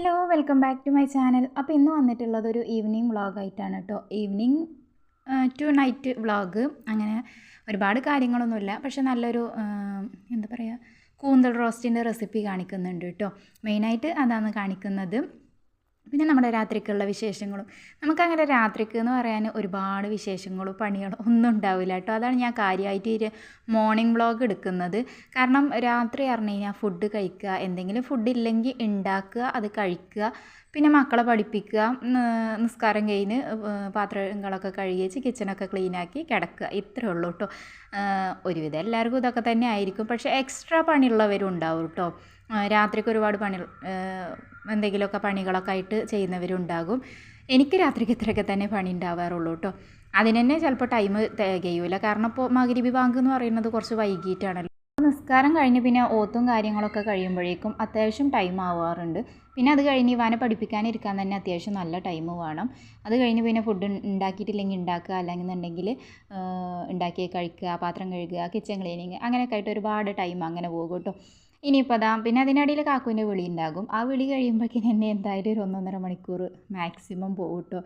Hello welcome back to my channel അപ്പോൾ ഇന്ന് വന്നിട്ടുള്ളത് ഒരു ഈവനിങ് വ്ളോഗായിട്ടാണ് കേട്ടോ. ഈവനിങ് ടു നൈറ്റ് വ്ളോഗ് അങ്ങനെ ഒരുപാട് കാര്യങ്ങളൊന്നുമില്ല. പക്ഷെ നല്ലൊരു എന്താ പറയുക കൂന്തൽ റോസ്റ്റിന്റെ റെസിപ്പി കാണിക്കുന്നുണ്ട് കേട്ടോ. മെയിനായിട്ട് അതാണ് കാണിക്കുന്നത്. പിന്നെ നമ്മുടെ രാത്രിക്കുള്ള വിശേഷങ്ങളും. നമുക്കങ്ങനെ രാത്രിക്ക് എന്ന് പറയാൻ ഒരുപാട് വിശേഷങ്ങളും പണികളും ഒന്നും ഉണ്ടാവില്ല കേട്ടോ. അതാണ് ഞാൻ കാര്യമായിട്ട് ഒരു മോർണിംഗ് വ്ളോഗ് എടുക്കുന്നത്. കാരണം രാത്രി പറഞ്ഞു കഴിഞ്ഞാൽ ഫുഡ് കഴിക്കുക എന്തെങ്കിലും ഫുഡ് ഇല്ലെങ്കിൽ ഉണ്ടാക്കുക അത് കഴിക്കുക പിന്നെ മക്കളെ പഠിപ്പിക്കുക നിസ്കാരം കഴിഞ്ഞ് പാത്രങ്ങളൊക്കെ കഴുകി വെച്ച് കിച്ചണൊക്കെ ക്ലീനാക്കി കിടക്കുക. ഇത്രയേ ഉള്ളൂ കേട്ടോ. ഒരുവിധം എല്ലാവർക്കും ഇതൊക്കെ തന്നെ ആയിരിക്കും. പക്ഷേ എക്സ്ട്രാ പണിയുള്ളവരും ഉണ്ടാവും കേട്ടോ. രാത്രിക്ക് ഒരുപാട് പണി എന്തെങ്കിലുമൊക്കെ പണികളൊക്കെ ആയിട്ട് ചെയ്യുന്നവരുണ്ടാകും. എനിക്ക് രാത്രിക്ക് ഇത്രയൊക്കെ തന്നെ പണി ഉണ്ടാവാറുള്ളൂ കേട്ടോ. അതിന് തന്നെ ചിലപ്പോൾ ടൈം തികയൂല. കാരണം ഇപ്പോൾ മകരിബി ബാങ്ക് എന്ന് പറയുന്നത് കുറച്ച് വൈകിട്ടാണല്ലോ. നിസ്കാരം കഴിഞ്ഞ് പിന്നെ ഓത്തും കാര്യങ്ങളൊക്കെ കഴിയുമ്പോഴേക്കും അത്യാവശ്യം ടൈം ആവാറുണ്ട്. പിന്നെ അത് കഴിഞ്ഞ് ഇവാനെ പഠിപ്പിക്കാനിരിക്കാൻ തന്നെ അത്യാവശ്യം നല്ല ടൈം വേണം. അത് കഴിഞ്ഞ് പിന്നെ ഫുഡ് ഉണ്ടാക്കിയിട്ടില്ലെങ്കിൽ ഉണ്ടാക്കുക അല്ലെന്നുണ്ടെങ്കിൽ ഉണ്ടാക്കി കഴിക്കുക പാത്രം കഴുകുക കിച്ചൺ ക്ലീനിങ് അങ്ങനെയൊക്കെ ആയിട്ട് ഒരുപാട് ടൈം അങ്ങനെ പോകും കേട്ടോ. ഇനിയിപ്പോൾ അതാ പിന്നെ അതിനിടയിൽ കാക്കുവിന്റെ വിളി ഉണ്ടാകും. ആ വിളി കഴിയുമ്പോഴേക്കും എന്നെ എന്തായാലും ഒരു ഒന്നൊന്നര മണിക്കൂർ മാക്സിമം പോകും കേട്ടോ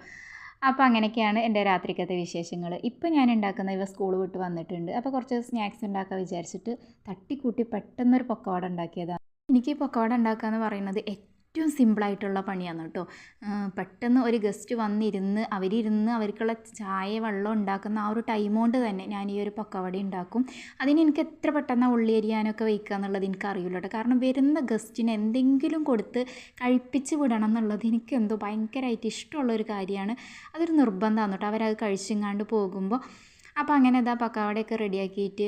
അപ്പോൾ അങ്ങനെയൊക്കെയാണ് എന്റെ രാത്രിക്കത്തെ വിശേഷങ്ങൾ. ഇപ്പോൾ ഞാൻ ഉണ്ടാക്കുന്ന ഇവ സ്കൂൾ വിട്ട് വന്നിട്ടുണ്ട്. അപ്പോൾ കുറച്ച് സ്നാക്സ് ഉണ്ടാക്കാൻ വിചാരിച്ചിട്ട് തട്ടിക്കൂട്ടി പെട്ടെന്നൊരു പൊക്കവട ഉണ്ടാക്കിയതാണ്. എനിക്ക് ഈ പൊക്കവട ഉണ്ടാക്കുക എന്ന് പറയുന്നത് ഏറ്റവും സിമ്പിളായിട്ടുള്ള പണിയാണ് കേട്ടോ. പെട്ടെന്ന് ഒരു ഗസ്റ്റ് വന്നിരുന്ന് അവരിരുന്ന് അവർക്കുള്ള ചായ വെള്ളം ഉണ്ടാക്കുന്ന ആ ഒരു ടൈം കൊണ്ട് തന്നെ ഞാൻ ഈ ഒരു പക്കവടി ഉണ്ടാക്കും. അതിന് എനിക്ക് എത്ര പെട്ടെന്ന് ഉള്ളി അരിയാനൊക്കെ വയ്ക്കുക എന്നുള്ളത് എനിക്ക് അറിയില്ല കേട്ടോ. കാരണം വരുന്ന ഗസ്റ്റിന് എന്തെങ്കിലും കൊടുത്ത് കഴിപ്പിച്ച് വിടണം എന്നുള്ളത് എനിക്ക് എന്തോ ഭയങ്കരമായിട്ട് ഇഷ്ടമുള്ളൊരു കാര്യമാണ്. അതൊരു നിർബന്ധമാണ് കേട്ടോ. അവരത് കഴിച്ചിങ്ങാണ്ട് പോകുമ്പോൾ അപ്പോൾ അങ്ങനെ ഇതാ പക്കാവടയൊക്കെ റെഡിയാക്കിയിട്ട്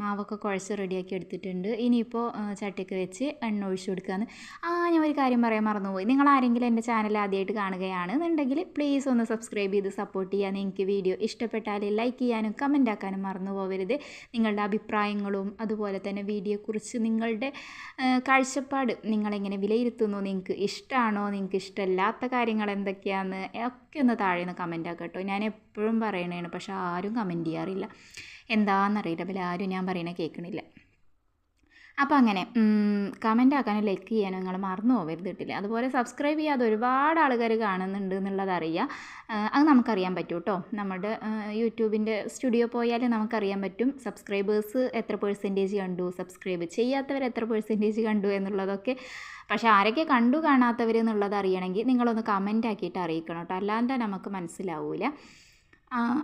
മാവൊക്കെ കുഴച്ച് റെഡിയാക്കി എടുത്തിട്ടുണ്ട്. ഇനിയിപ്പോൾ ചട്ടിയൊക്കെ വെച്ച് എണ്ണ ഒഴിച്ചു കൊടുക്കുകയെന്ന് ആ ഞാൻ ഒരു കാര്യം പറയാൻ മറന്നുപോയി. നിങ്ങൾ ആരെങ്കിലും എന്റെ ചാനൽ ആദ്യമായിട്ട് കാണുകയാണെന്നുണ്ടെങ്കിൽ പ്ലീസ് ഒന്ന് സബ്സ്ക്രൈബ് ചെയ്ത് സപ്പോർട്ട് ചെയ്യാൻ എനിക്ക് വീഡിയോ ഇഷ്ടപ്പെട്ടാൽ ലൈക്ക് ചെയ്യാനും കമന്റ് ആക്കാനും മറന്നു പോകരുത് നിങ്ങളുടെ അഭിപ്രായങ്ങളും അതുപോലെ തന്നെ വീഡിയോയെക്കുറിച്ച് നിങ്ങളുടെ കാഴ്ചപ്പാട് നിങ്ങളെങ്ങനെ വിലയിരുത്തുന്നു നിങ്ങൾക്ക് ഇഷ്ടമാണോ നിങ്ങൾക്ക് ഇഷ്ടമല്ലാത്ത കാര്യങ്ങൾ എന്തൊക്കെയാണെന്ന് ഒക്കെ ഒന്ന് താഴെ നിന്ന് കമന്റ് ആക്കാം കേട്ടോ. ഞാൻ എപ്പോഴും പറയണതാണ് പക്ഷെ ആരും കമന്റ് ചെയ്യാറില്ല. എന്താണെന്നറിയില്ല പിന്നെ ആരും ഞാൻ പറയണ കേൾക്കണില്ല അപ്പോൾ അങ്ങനെ കമന്റ് ആക്കാനും ലൈക്ക് ചെയ്യാനും നിങ്ങൾ മറന്നു പോകരുത് കിട്ടില്ല. അതുപോലെ സബ്സ്ക്രൈബ് ചെയ്യാതെ ഒരുപാട് ആൾക്കാർ കാണുന്നുണ്ട് എന്നുള്ളത് അറിയാം. അത് നമുക്കറിയാൻ പറ്റും കേട്ടോ നമ്മുടെ യൂട്യൂബിന്റെ സ്റ്റുഡിയോ പോയാൽ നമുക്കറിയാൻ പറ്റും. സബ്സ്ക്രൈബേഴ്സ് എത്ര പെർസെന്റേജ് കണ്ടു? സബ്സ്ക്രൈബ് ചെയ്യാത്തവർ എത്ര പെർസെന്റേജ് കണ്ടു എന്നുള്ളതൊക്കെ. പക്ഷേ ആരൊക്കെ കണ്ടു കാണാത്തവർ എന്നുള്ളത് അറിയണമെങ്കിൽ നിങ്ങളൊന്ന് കമന്റ് ആക്കിയിട്ട് അറിയിക്കണം കേട്ടോ അല്ലാണ്ട് നമുക്ക് മനസ്സിലാവില്ല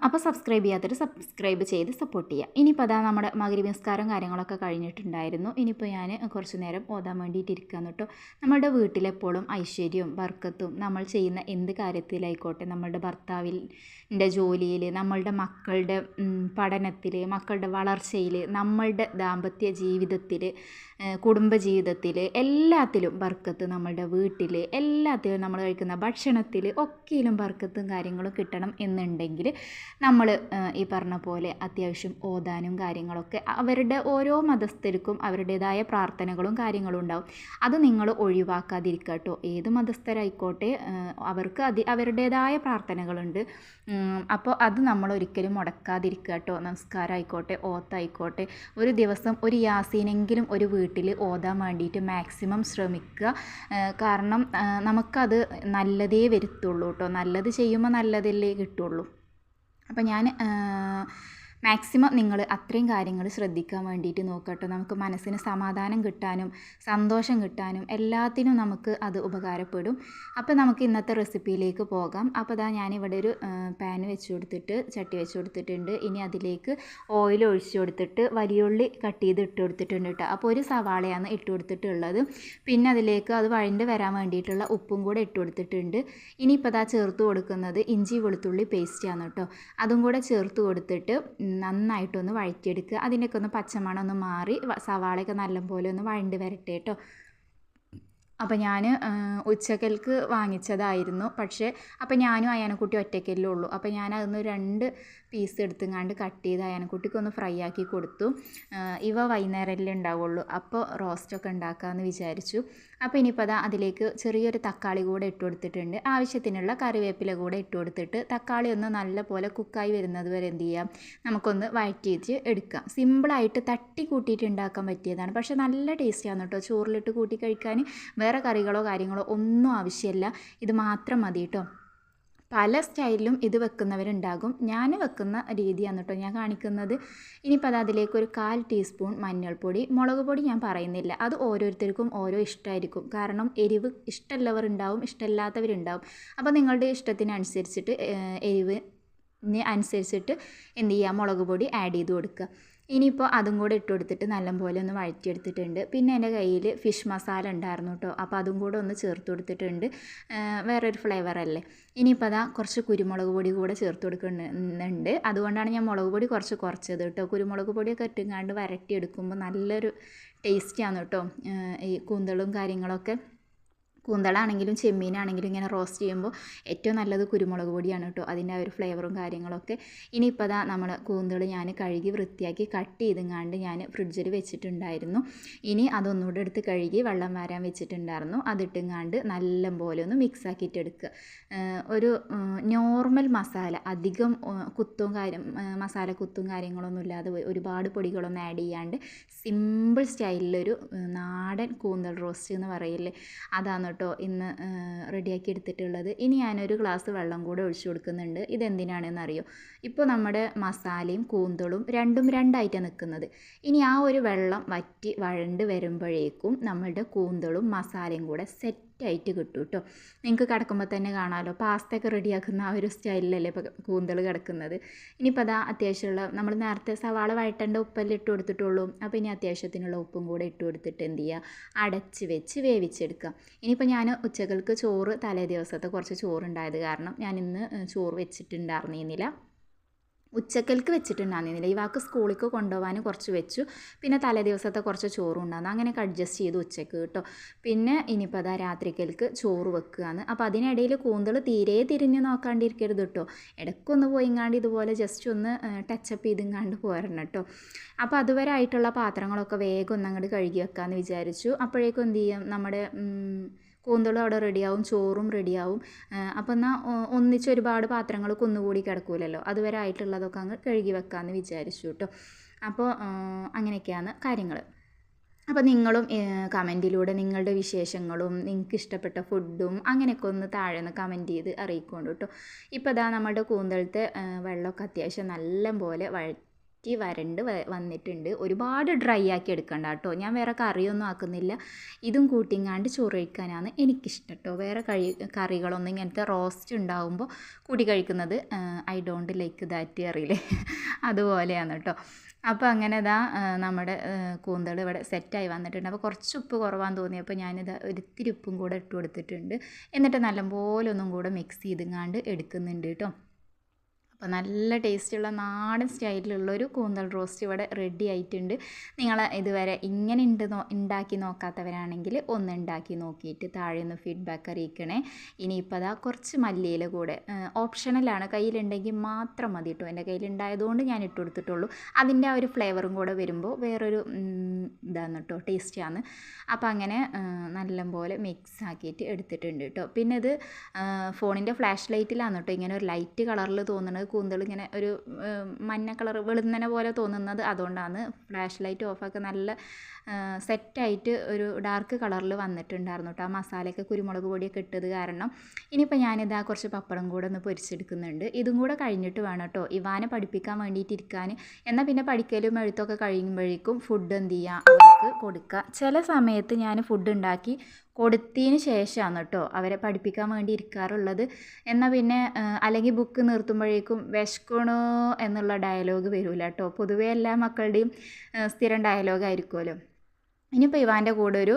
അപ്പോൾ സബ്സ്ക്രൈബ് ചെയ്യാത്തവർ സബ്സ്ക്രൈബ് ചെയ്ത് സപ്പോർട്ട് ചെയ്യുക ഇനിയിപ്പോൾ അതാ നമ്മുടെ മകരി നിസ്കാരം കാര്യങ്ങളൊക്കെ കഴിഞ്ഞിട്ടുണ്ടായിരുന്നു. ഇനിയിപ്പോൾ ഞാൻ കുറച്ച് നേരം ഓതാൻ വേണ്ടിയിട്ട് ഇരിക്കുക കേട്ടോ. നമ്മുടെ വീട്ടിലെപ്പോഴും ഐശ്വര്യവും ബർക്കത്തും നമ്മൾ ചെയ്യുന്ന എന്ത് കാര്യത്തിലായിക്കോട്ടെ നമ്മളുടെ ഭർത്താവിന്റെ ജോലിയിൽ നമ്മളുടെ മക്കളുടെ പഠനത്തിൽ മക്കളുടെ വളർച്ചയിൽ നമ്മളുടെ ദാമ്പത്യ ജീവിതത്തിൽ കുടുംബജീവിതത്തിൽ എല്ലാത്തിലും ബർക്കത്ത് നമ്മളുടെ വീട്ടിൽ എല്ലാത്തിലും നമ്മൾ കഴിക്കുന്ന ഭക്ഷണത്തിൽ ഒക്കെയിലും ബർക്കത്തും കാര്യങ്ങളും കിട്ടണം എന്നുണ്ടെങ്കിൽ നമ്മൾ ഈ പറഞ്ഞ പോലെ അത്യാവശ്യം ഓതാനും കാര്യങ്ങളൊക്കെ അവരുടെ ഓരോ മതസ്ഥർക്കും അവരുടേതായ പ്രാർത്ഥനകളും കാര്യങ്ങളും ഉണ്ടാവും. അത് നിങ്ങൾ ഒഴിവാക്കാതിരിക്കട്ടോ കേട്ടോ ഏത് മതസ്ഥരായിക്കോട്ടെ അവർക്ക് അതി അവരുടേതായ പ്രാർത്ഥനകളുണ്ട്. അപ്പോൾ അത് നമ്മൾ ഒരിക്കലും മുടക്കാതിരിക്കുക കേട്ടോ നമസ്കാരമായിക്കോട്ടെ ഓത്തായിക്കോട്ടെ. ഒരു ദിവസം ഒരു യാസീനെങ്കിലും ഒരു വീട്ടിൽ ഓതാൻ വേണ്ടിയിട്ട് മാക്സിമം ശ്രമിക്കുക. കാരണം നമുക്കത് നല്ലതേ വരുത്തുള്ളൂ കേട്ടോ. നല്ലത് ചെയ്യുമ്പോൾ നല്ലതല്ലേ കിട്ടുള്ളൂ. അപ്പം ഞാൻ മാക്സിമം നിങ്ങൾ അത്രയും കാര്യങ്ങൾ ശ്രദ്ധിക്കാൻ വേണ്ടിയിട്ട് നോക്കട്ടോ. നമുക്ക് മനസ്സിന് സമാധാനം കിട്ടാനും സന്തോഷം കിട്ടാനും എല്ലാത്തിനും നമുക്ക് അത് ഉപകാരപ്പെടും. അപ്പോൾ നമുക്ക് ഇന്നത്തെ റെസിപ്പിയിലേക്ക് പോകാം. അപ്പോൾ ഇതാ ഞാനിവിടെ ഒരു പാൻ വെച്ച് കൊടുത്തിട്ട് ചട്ടി വെച്ച് കൊടുത്തിട്ടുണ്ട്. ഇനി അതിലേക്ക് ഓയിൽ ഒഴിച്ച് കൊടുത്തിട്ട് വലിയുള്ളി കട്ട് ചെയ്ത് ഇട്ട് കൊടുത്തിട്ടുണ്ട് കേട്ടോ. അപ്പോൾ ഒരു സവാളയാണ് ഇട്ട് കൊടുത്തിട്ടുള്ളത്. പിന്നെ അതിലേക്ക് അത് വഴണ്ട് വരാൻ വേണ്ടിയിട്ടുള്ള ഉപ്പും കൂടെ ഇട്ട് കൊടുത്തിട്ടുണ്ട്. ഇനിയിപ്പോൾ അതാ ചേർത്ത് കൊടുക്കുന്നത് ഇഞ്ചി വെളുത്തുള്ളി പേസ്റ്റാണ് കേട്ടോ. അതും കൂടെ ചേർത്ത് കൊടുത്തിട്ട് നന്നായിട്ടൊന്ന് വഴറ്റിയെടുക്കുക. അതിന്റെയൊക്കെ ഒന്ന് പച്ചമണം ഒന്ന് മാറി സവാളയൊക്കെ നല്ലപോലെ ഒന്ന് വഴണ്ട് വരട്ടെ കേട്ടോ അപ്പോൾ ഞാൻ ഉച്ചക്കൽക്ക് വാങ്ങിച്ചതായിരുന്നു. പക്ഷേ അപ്പോൾ ഞാനും അയാനക്കുട്ടി ഒറ്റയ്ക്കല്ലേ ഉള്ളൂ. അപ്പോൾ ഞാൻ അതൊന്ന് രണ്ട് പീസ് എടുത്തുങ്ങാണ്ട് കട്ട് ചെയ്ത് അയാനക്കുട്ടിക്ക് ഒന്ന് ഫ്രൈ ആക്കി കൊടുത്തു. ഇവ വൈകുന്നേരമല്ലേ ഉണ്ടാവുള്ളൂ. അപ്പോൾ റോസ്റ്റൊക്കെ ഉണ്ടാക്കാമെന്ന് വിചാരിച്ചു. അപ്പോൾ ഇനിയിപ്പോൾ അതാ അതിലേക്ക് ചെറിയൊരു തക്കാളി കൂടെ ഇട്ട് കൊടുത്തിട്ടുണ്ട്. ആവശ്യത്തിനുള്ള കറിവേപ്പില കൂടെ ഇട്ട് കൊടുത്തിട്ട് തക്കാളി ഒന്ന് നല്ലപോലെ കുക്കായി വരുന്നത് വരെ എന്ത് ചെയ്യാം? നമുക്കൊന്ന് വഴറ്റിയിട്ട് എടുക്കാം. സിമ്പിളായിട്ട് തട്ടി കൂട്ടിയിട്ട് ഉണ്ടാക്കാൻ പറ്റിയതാണ്. പക്ഷേ നല്ല ടേസ്റ്റാണ് കേട്ടോ. ചോറിലിട്ട് കൂട്ടി കഴിക്കാൻ. വേറെ കറികളോ കാര്യങ്ങളോ ഒന്നും ആവശ്യമില്ല. ഇത് മാത്രം മതി കേട്ടോ. പല സ്റ്റൈലിലും ഇത് വെക്കുന്നവരുണ്ടാകും. ഞാൻ വെക്കുന്ന രീതിയാണ് കേട്ടോ ഞാൻ കാണിക്കുന്നത്. ഇനിയിപ്പോൾ അത് അതിലേക്ക് ഒരു കാൽ ടീസ്പൂൺ മഞ്ഞൾപ്പൊടി മുളക് പൊടി ഞാൻ പറയുന്നില്ല. അത് ഓരോരുത്തർക്കും ഓരോ ഇഷ്ടമായിരിക്കും കാരണം എരിവ് ഇഷ്ടമുള്ളവർ ഉണ്ടാവും ഇഷ്ടമില്ലാത്തവരുണ്ടാവും. അപ്പോൾ നിങ്ങളുടെ ഇഷ്ടത്തിനനുസരിച്ചിട്ട് എരിവ് അനുസരിച്ചിട്ട് എന്ത് ചെയ്യുക? മുളക് പൊടി ആഡ് ചെയ്ത് കൊടുക്കുക. ഇനിയിപ്പോൾ അതും കൂടെ ഇട്ട് കൊടുത്തിട്ട് നല്ലപോലെ ഒന്ന് വഴറ്റിയെടുത്തിട്ടുണ്ട്. പിന്നെ എന്റെ കയ്യിൽ ഫിഷ് മസാല ഉണ്ടായിരുന്നു കേട്ടോ അപ്പോൾ അതും കൂടെ ഒന്ന് ചേർത്ത് കൊടുത്തിട്ടുണ്ട്. വേറൊരു ഫ്ലേവർ അല്ലേ? ഇനിയിപ്പോൾ അതാ കുറച്ച് കുരുമുളക് പൊടി കൂടെ ചേർത്ത് കൊടുക്കുന്നുണ്ട്. അതുകൊണ്ടാണ് ഞാൻ മുളക് പൊടി കുറച്ച് കുറച്ചത് കേട്ടോ കുരുമുളക് പൊടിയൊക്കെ ഇട്ടുങ്ങാണ്ട് വരട്ടിയെടുക്കുമ്പോൾ നല്ലൊരു ടേസ്റ്റിയാണ് കേട്ടോ ഈ കൂന്തളും കാര്യങ്ങളൊക്കെ. കൂന്തളാണെങ്കിലും ചെമ്മീനാണെങ്കിലും ഇങ്ങനെ റോസ്റ്റ് ചെയ്യുമ്പോൾ ഏറ്റവും നല്ലത് കുരുമുളക് പൊടിയാണ് കേട്ടോ. അതിന്റെ ആ ഒരു ഫ്ലേവറും കാര്യങ്ങളൊക്കെ. ഇനിയിപ്പോൾ അതാ നമ്മൾ കൂന്തൾ ഞാൻ കഴുകി വൃത്തിയാക്കി കട്ട് ചെയ്തുങ്ങാണ്ട് ഞാൻ ഫ്രിഡ്ജിൽ വെച്ചിട്ടുണ്ടായിരുന്നു. ഇനി അതൊന്നുകൂടെ എടുത്ത് കഴുകി വെള്ളം വരാൻ വെച്ചിട്ടുണ്ടായിരുന്നു. അതിട്ടുങ്ങാണ്ട് നല്ല പോലെ ഒന്ന് മിക്സ് ആക്കിയിട്ട് എടുക്കുക ഒരു നോർമൽ മസാല അധികം കുത്തും കാര്യം മസാല കുത്തും കാര്യങ്ങളൊന്നും ഇല്ലാതെ ഒരുപാട് പൊടികളൊന്നും ആഡ് ചെയ്യാണ്ട് സിമ്പിൾ സ്റ്റൈലിലൊരു നാടൻ കൂന്തൽ റോസ്റ്റ് എന്ന് പറയില്ലേ അതാണ് കേട്ടോ ഇന്ന് റെഡിയാക്കി എടുത്തിട്ടുള്ളത്. ഇനി ഞാനൊരു ഗ്ലാസ് വെള്ളം കൂടെ ഒഴിച്ചു കൊടുക്കുന്നുണ്ട്. ഇതെന്തിനാണെന്ന് അറിയോ ഇപ്പോൾ നമ്മുടെ മസാലയും കൂന്തളും രണ്ടും രണ്ടായിട്ടാണ് നിൽക്കുന്നത് ഇനി ആ ഒരു വെള്ളം വറ്റി വഴണ്ട് വരുമ്പോഴേക്കും നമ്മളുടെ കൂന്തളും മസാലയും കൂടെ സെറ്റ് ആയിട്ട് കിട്ടും കേട്ടോ നിങ്ങൾക്ക് കിടക്കുമ്പോൾ തന്നെ കാണാമല്ലോ പാസ്തയൊക്കെ റെഡിയാക്കുന്ന ആ ഒരു സ്റ്റൈലിലല്ലേ ഇപ്പോൾ കൂന്തൽ കിടക്കുന്നത്. ഇനിയിപ്പോൾ അതാ അത്യാവശ്യമുള്ള നമ്മൾ നേരത്തെ സവാള വഴട്ടേണ്ട ഉപ്പെല്ലാം ഇട്ട് കൊടുത്തിട്ടുള്ളൂ. അപ്പോൾ ഇനി അത്യാവശ്യത്തിനുള്ള ഉപ്പും കൂടെ ഇട്ട് കൊടുത്തിട്ട് എന്ത് ചെയ്യുക അടച്ച് വെച്ച് വേവിച്ചെടുക്കുക ഇനിയിപ്പോൾ ഞാൻ ഉച്ചകൾക്ക് ചോറ് തലേ ദിവസത്തെ കുറച്ച് ചോറുണ്ടായത് കാരണം ഞാൻ ഇന്ന് ചോറ് വെച്ചിട്ടുണ്ടായിരുന്നില്ല. ഉച്ചക്കൽക്ക് വെച്ചിട്ടുണ്ടായിരുന്നില്ല ഈ വാക്ക് സ്കൂളിലേക്ക് കൊണ്ടുപോകാൻ കുറച്ച് വെച്ചു. പിന്നെ തലേ ദിവസത്തെ കുറച്ച് ചോറും ഉണ്ടായിരുന്നു. അങ്ങനെയൊക്കെ അഡ്ജസ്റ്റ് ചെയ്ത് ഉച്ചയ്ക്ക് കേട്ടോ. പിന്നെ ഇനിയിപ്പോൾ അതാ രാത്രിക്കൽക്ക് ചോറ് വെക്കുകയാണ്. അപ്പോൾ അതിനിടയിൽ കൂന്തൾ തീരെ തിരിഞ്ഞ് നോക്കാണ്ടിരിക്കരുത് കേട്ടോ. ഇടയ്ക്കൊന്ന് പോയിങ്ങാണ്ട് ഇതുപോലെ ജസ്റ്റ് ഒന്ന് ടച്ചപ്പ് ചെയ്തിങ്ങാണ്ട് പോരണം കേട്ടോ. അപ്പോൾ അതുവരെ ആയിട്ടുള്ള പാത്രങ്ങളൊക്കെ വേഗം ഒന്ന് അങ്ങോട്ട് കഴുകി വെക്കാമെന്ന് വിചാരിച്ചു. അപ്പോഴേക്കും എന്ത് ചെയ്യും? നമ്മുടെ കൂന്തളും അവിടെ റെഡിയാവും ചോറും റെഡിയാവും അപ്പോൾ എന്നാൽ ഒന്നിച്ച് ഒരുപാട് പാത്രങ്ങൾ കുന്നുകൂടി കിടക്കൂലല്ലോ? അതുവരെ ആയിട്ടുള്ളതൊക്കെ അങ്ങ് കഴുകി വെക്കാമെന്ന് വിചാരിച്ചു കേട്ടോ അപ്പോൾ അങ്ങനെയൊക്കെയാണ് കാര്യങ്ങൾ അപ്പോൾ നിങ്ങളും കമന്റിലൂടെ നിങ്ങളുടെ വിശേഷങ്ങളും നിങ്ങൾക്ക് ഇഷ്ടപ്പെട്ട ഫുഡും അങ്ങനെയൊക്കെ ഒന്ന് താഴെ നിന്ന് കമന്റ് ചെയ്ത് അറിയിക്കൊണ്ട് കേട്ടോ ഇപ്പോൾ ഇതാ നമ്മുടെ കൂന്തളത്തെ വെള്ളമൊക്കെ അത്യാവശ്യം നല്ല പോലെ വഴ വറ്റി വരണ്ട് വന്നിട്ടുണ്ട്. ഒരുപാട് ഡ്രൈ ആക്കി എടുക്കണ്ട കേട്ടോ. ഞാൻ വേറെ കറിയൊന്നും ആക്കുന്നില്ല. ഇതും കൂട്ടിങ്ങാണ്ട് ചോറ് കഴിക്കാനാണ് എനിക്കിഷ്ടം കേട്ടോ. വേറെ കഴി കറികളൊന്നും ഇങ്ങനത്തെ റോസ്റ്റ് ഉണ്ടാകുമ്പോൾ കൂട്ടി കഴിക്കുന്നത് ഐ ഡോണ്ട് ലൈക്ക് ദാറ്റ് അറിയില്ലേ? അതുപോലെയാണ് കേട്ടോ. അപ്പോൾ അങ്ങനെ ഇതാ നമ്മുടെ കൂന്തൾ ഇവിടെ സെറ്റായി വന്നിട്ടുണ്ട്. അപ്പോൾ കുറച്ച് ഉപ്പ് കുറവാന്ന് തോന്നിയപ്പോൾ ഞാനിത് ഒരിത്തിരി ഉപ്പും കൂടെ ഇട്ട് കൊടുത്തിട്ടുണ്ട്. എന്നിട്ട് നല്ലപോലെ ഒന്നും കൂടെ മിക്സ് ചെയ്തിങ്ങാണ്ട് എടുക്കുന്നുണ്ട് കേട്ടോ. അപ്പോൾ നല്ല ടേസ്റ്റുള്ള നാടൻ സ്റ്റൈലിലുള്ളൊരു കൂന്തൽ റോസ്റ്റ് ഇവിടെ റെഡി ആയിട്ടുണ്ട്. നിങ്ങൾ ഇതുവരെ ഇങ്ങനെ ഉണ്ട് ഉണ്ടാക്കി നോക്കാത്തവരാണെങ്കിൽ ഒന്ന് ഉണ്ടാക്കി നോക്കിയിട്ട് താഴെ ഒന്ന് ഫീഡ്ബാക്ക് അറിയിക്കണേ. ഇനിയിപ്പോൾ അതാ കുറച്ച് മല്ലിയില കൂടെ ഓപ്ഷണലാണ് കയ്യിലുണ്ടെങ്കിൽ മാത്രം മതി കേട്ടോ എന്റെ കയ്യിലുണ്ടായതുകൊണ്ട് ഞാൻ ഇട്ട് കൊടുത്തിട്ടുള്ളൂ. അതിന്റെ ആ ഒരു ഫ്ലേവറും കൂടെ വരുമ്പോൾ വേറൊരു ഇതാണ് കേട്ടോ ടേസ്റ്റിയാണ് അപ്പോൾ അങ്ങനെ നല്ലപോലെ മിക്സ് ആക്കിയിട്ട് എടുത്തിട്ടുണ്ട് കേട്ടോ പിന്നെ ഇത് ഫോണിന്റെ ഫ്ലാഷ് ലൈറ്റിലാണ് കേട്ടോ ഇങ്ങനെ ഒരു ലൈറ്റ് കളറിൽ തോന്നുന്നത് കൂന്തൽ ഇങ്ങനെ ഒരു മഞ്ഞ കളർ വെളുന്നനെ പോലെ തോന്നുന്നത് അതുകൊണ്ടാണ് ഫ്ലാഷ് ലൈറ്റ് ഓഫാക്കി നല്ല സെറ്റായിട്ട് ഒരു ഡാർക്ക് കളറിൽ വന്നിട്ടുണ്ടായിരുന്നു കേട്ടോ ആ മസാലയൊക്കെ കുരുമുളക് പൊടിയൊക്കെ ഇട്ടത് കാരണം. ഇനിയിപ്പോൾ ഞാനിതാ കുറച്ച് പപ്പടം കൂടെ ഒന്ന് പൊരിച്ചെടുക്കുന്നുണ്ട്. ഇതും കൂടെ കഴിഞ്ഞിട്ട് വേണം കേട്ടോ ഇവാനെ പഠിപ്പിക്കാൻ വേണ്ടിയിട്ട് ഇരിക്കാൻ എന്നാൽ പിന്നെ പഠിക്കലും എഴുത്തൊക്കെ കഴിയുമ്പോഴേക്കും ഫുഡ് എന്ത് ചെയ്യുക അവർക്ക് കൊടുക്കുക ചില സമയത്ത് ഞാൻ ഫുഡ് ഉണ്ടാക്കി കൊടുത്തതിന് ശേഷമാണ് കേട്ടോ അവരെ പഠിപ്പിക്കാൻ വേണ്ടി ഇരിക്കാറുള്ളത്. എന്നാൽ പിന്നെ അല്ലെങ്കിൽ ബുക്ക് നിർത്തുമ്പോഴേക്കും വിശക്കണോ എന്നുള്ള ഡയലോഗ് വരില്ല കേട്ടോ. പൊതുവേ എല്ലാ മക്കളുടെയും സ്ഥിരം ഡയലോഗ് ആയിരിക്കുമല്ലോ. ഇനിയിപ്പോൾ ഇവാന്റെ കൂടെ ഒരു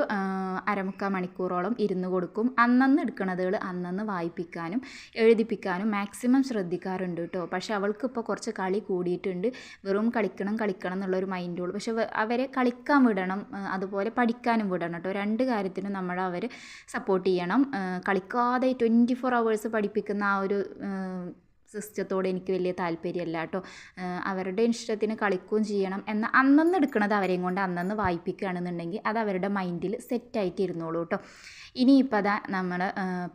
അരമുക്കാൽ മണിക്കൂറോളം ഇരുന്ന് കൊടുക്കും. അന്നന്ന് എടുക്കണതുകൾ അന്നന്ന് വായിപ്പിക്കാനും എഴുതിപ്പിക്കാനും മാക്സിമം ശ്രദ്ധിക്കാറുണ്ട് കേട്ടോ. പക്ഷേ അവൾക്ക് അവൾക്കിപ്പോൾ കുറച്ച് കളി കൂടിയിട്ടുണ്ട്. വെറും കളിക്കണം കളിക്കണം എന്നുള്ളൊരു മൈൻഡുള്ളൂ പക്ഷേ അവരെ കളിക്കാൻ വിടണം അതുപോലെ പഠിക്കാനും വിടണം കേട്ടോ. രണ്ട് കാര്യത്തിനും നമ്മൾ അവരെ സപ്പോർട്ട് ചെയ്യണം. കളിക്കാതെ ട്വന്റി ഫോർ അവേഴ്സ് പഠിപ്പിക്കുന്ന ആ ഒരു സിസ്റ്റത്തോട് എനിക്ക് വലിയ താല്പര്യമല്ല കേട്ടോ. അവരുടെ ഇഷ്ടത്തിന് കളിക്കുകയും ചെയ്യണം എന്ന അന്നന്ന് എടുക്കുന്നത് അവരെയും കൊണ്ട് അന്നന്ന് വായിപ്പിക്കുകയാണെന്നുണ്ടെങ്കിൽ അത് അവരുടെ മൈൻഡിൽ സെറ്റായിട്ട് ഇരുന്നോളൂ കേട്ടോ. ഇനിയിപ്പോൾ അതാ നമ്മൾ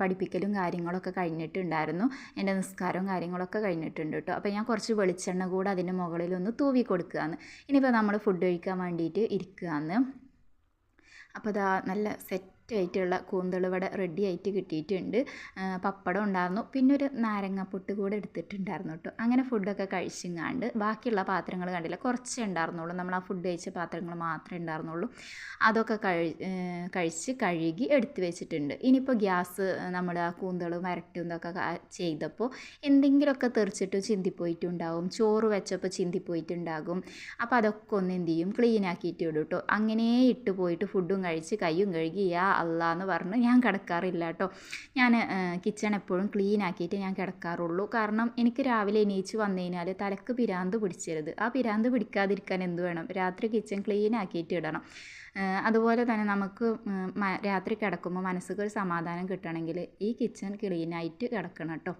പഠിപ്പിക്കലും കാര്യങ്ങളൊക്കെ കഴിഞ്ഞിട്ടുണ്ടായിരുന്നു. എന്റെ നിസ്കാരവും കാര്യങ്ങളൊക്കെ കഴിഞ്ഞിട്ടുണ്ട് കേട്ടോ. അപ്പോൾ ഞാൻ കുറച്ച് വെളിച്ചെണ്ണ കൂടെ അതിന്റെ മുകളിലൊന്ന് തൂവി കൊടുക്കുകയാണ്. ഇനിയിപ്പോൾ നമ്മൾ ഫുഡ് കഴിക്കാൻ വേണ്ടിയിട്ട് ഇരിക്കുകയാണ്. അപ്പോൾ അതാ നല്ല സെറ്റ് ആയിട്ടുള്ള കൂന്തളുവട റെഡി ആയിട്ട് കിട്ടിയിട്ടുണ്ട്. പപ്പടം ഉണ്ടായിരുന്നു. പിന്നെ ഒരു നാരങ്ങാപ്പൊട്ട് കൂടെ എടുത്തിട്ടുണ്ടായിരുന്നു കേട്ടോ. അങ്ങനെ ഫുഡൊക്കെ കഴിച്ചിങ്ങാണ്ട്. ബാക്കിയുള്ള പാത്രങ്ങൾ കണ്ടില്ല? കുറച്ചേ ഉണ്ടായിരുന്നുള്ളൂ. നമ്മൾ ആ ഫുഡ് കഴിച്ച പാത്രങ്ങൾ മാത്രമേ ഉണ്ടായിരുന്നുള്ളൂ. അതൊക്കെ കഴി കഴിച്ച് കഴുകി എടുത്തു വെച്ചിട്ടുണ്ട്. ഇനിയിപ്പോൾ ഗ്യാസ് നമ്മൾ ആ കൂന്തളും വരട്ടും ഇതൊക്കെ ചെയ്തപ്പോൾ എന്തെങ്കിലുമൊക്കെ തെറിച്ചിട്ട് ചിന്തിപ്പോയിട്ടുണ്ടാവും. ചോറ് വെച്ചപ്പോൾ ചിന്തിപ്പോയിട്ടുണ്ടാകും. അപ്പോൾ അതൊക്കെ ഒന്ന് എന്ത് ചെയ്യും? ക്ലീൻ ആക്കിയിട്ട് ഇടും കേട്ടോ. അങ്ങനെ ഇട്ട് പോയിട്ട് ഫുഡും കഴിച്ച് കൈയും കഴുകി യാ അല്ലാ എന്ന് പറഞ്ഞ് ഞാൻ കിടക്കാറില്ല കേട്ടോ. ഞാൻ കിച്ചൺ എപ്പോഴും ക്ലീൻ ആക്കിയിട്ട് ഞാൻ കിടക്കാറുള്ളൂ. കാരണം എനിക്ക് രാവിലെ എണീച്ച് വന്നു കഴിഞ്ഞാൽ തലക്ക് പിരാന്ത് പിടിച്ചരുത്. ആ പിരാന്ത് പിടിക്കാതിരിക്കാൻ എന്ത് വേണം? രാത്രി കിച്ചൺ ക്ലീൻ ആക്കിയിട്ട് ഇടണം. അതുപോലെ തന്നെ നമുക്ക് രാത്രി കിടക്കുമ്പോൾ മനസ്സുകൾ ഒരു സമാധാനം കിട്ടണമെങ്കിൽ ഈ കിച്ചൺ ക്ലീനായിട്ട് കിടക്കണം കേട്ടോ.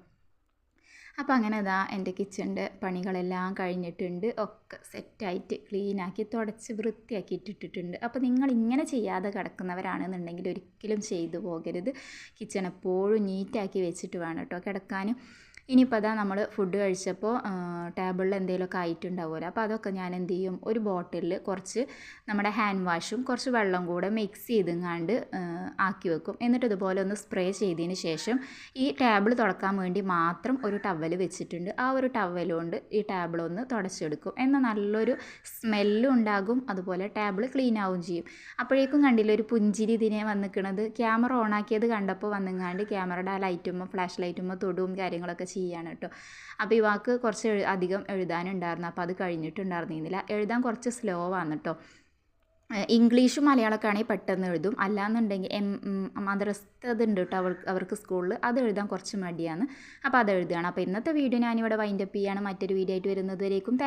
അപ്പോൾ അങ്ങനെ അതാ എന്റെ കിച്ചണിന്റെ പണികളെല്ലാം കഴിഞ്ഞിട്ടുണ്ട്. ഒക്കെ സെറ്റായിട്ട് ക്ലീനാക്കി തുടച്ച് വൃത്തിയാക്കി ഇട്ടിട്ടുണ്ട് അപ്പോൾ നിങ്ങൾ ഇങ്ങനെ ചെയ്യാതെ കിടക്കുന്നവരാണെന്നുണ്ടെങ്കിൽ ഒരിക്കലും ചെയ്തു പോകരുത്. കിച്ചൺ എപ്പോഴും നീറ്റാക്കി വെച്ചിട്ട് വേണം കേട്ടോ കിടക്കാൻ ഇനിയിപ്പോൾ അതാ നമ്മൾ ഫുഡ് കഴിച്ചപ്പോൾ ടേബിളിൽ എന്തെങ്കിലുമൊക്കെ ആയിട്ടുണ്ടാവുമല്ലോ അപ്പോൾ അതൊക്കെ ഞാൻ എന്ത് ചെയ്യും? ഒരു ബോട്ടിലിൽ കുറച്ച് നമ്മുടെ ഹാൻഡ് വാഷും കുറച്ച് വെള്ളം കൂടെ മിക്സ് ചെയ്തെങ്ങാണ്ട് ആക്കി വെക്കും. എന്നിട്ട് ഇതുപോലെ ഒന്ന് സ്പ്രേ ചെയ്തതിന് ശേഷം ഈ ടേബിൾ തുടക്കാൻ വേണ്ടി മാത്രം ഒരു ടവൽ വെച്ചിട്ടുണ്ട്. ആ ഒരു ടവൽ കൊണ്ട് ഈ ടേബിൾ ഒന്ന് തുടച്ചെടുക്കും. എന്നാൽ നല്ലൊരു സ്മെല്ലും ഉണ്ടാകും. അതുപോലെ ടേബിൾ ക്ലീൻ ആവുകയും ചെയ്യും. അപ്പോഴേക്കും കണ്ടില്ല ഒരു പുഞ്ചിരി ഇതിനെ വന്നിക്കണത്? ക്യാമറ ഓണാക്കിയത് കണ്ടപ്പോൾ വന്നിങ്ങാണ്ട് ക്യാമറയുടെ ആ ലൈറ്റുമ്പോൾ ഫ്ലാഷ് ലൈറ്റുമ്പോൾ തൊടും കാര്യങ്ങളൊക്കെ ചെയ്യാണ് കേട്ടോ അപ്പോൾ ഈ വാക്ക് കുറച്ച് അധികം എഴുതാനുണ്ടായിരുന്നു. അപ്പോൾ അത് കഴിഞ്ഞിട്ടുണ്ടായിരുന്നില്ല എഴുതാൻ കുറച്ച് സ്ലോ ആണ് കേട്ടോ ഇംഗ്ലീഷും മലയാളമൊക്കെ ആണെങ്കിൽ പെട്ടെന്ന് എഴുതും. അല്ലാന്നുണ്ടെങ്കിൽ എം മദ്രസ്ഥതുണ്ട് കേട്ടോ അവർക്ക് അവർക്ക് സ്കൂളിൽ. അത് എഴുതാൻ കുറച്ച് മടിയാണ്. അപ്പോൾ അത് എഴുതുകയാണ്. അപ്പോൾ ഇന്നത്തെ വീഡിയോ ഞാനിവിടെ വൈൻഡപ്പ് ചെയ്യാണ്. മറ്റൊരു വീഡിയോ ആയിട്ട് വരുന്നത് വരേക്കും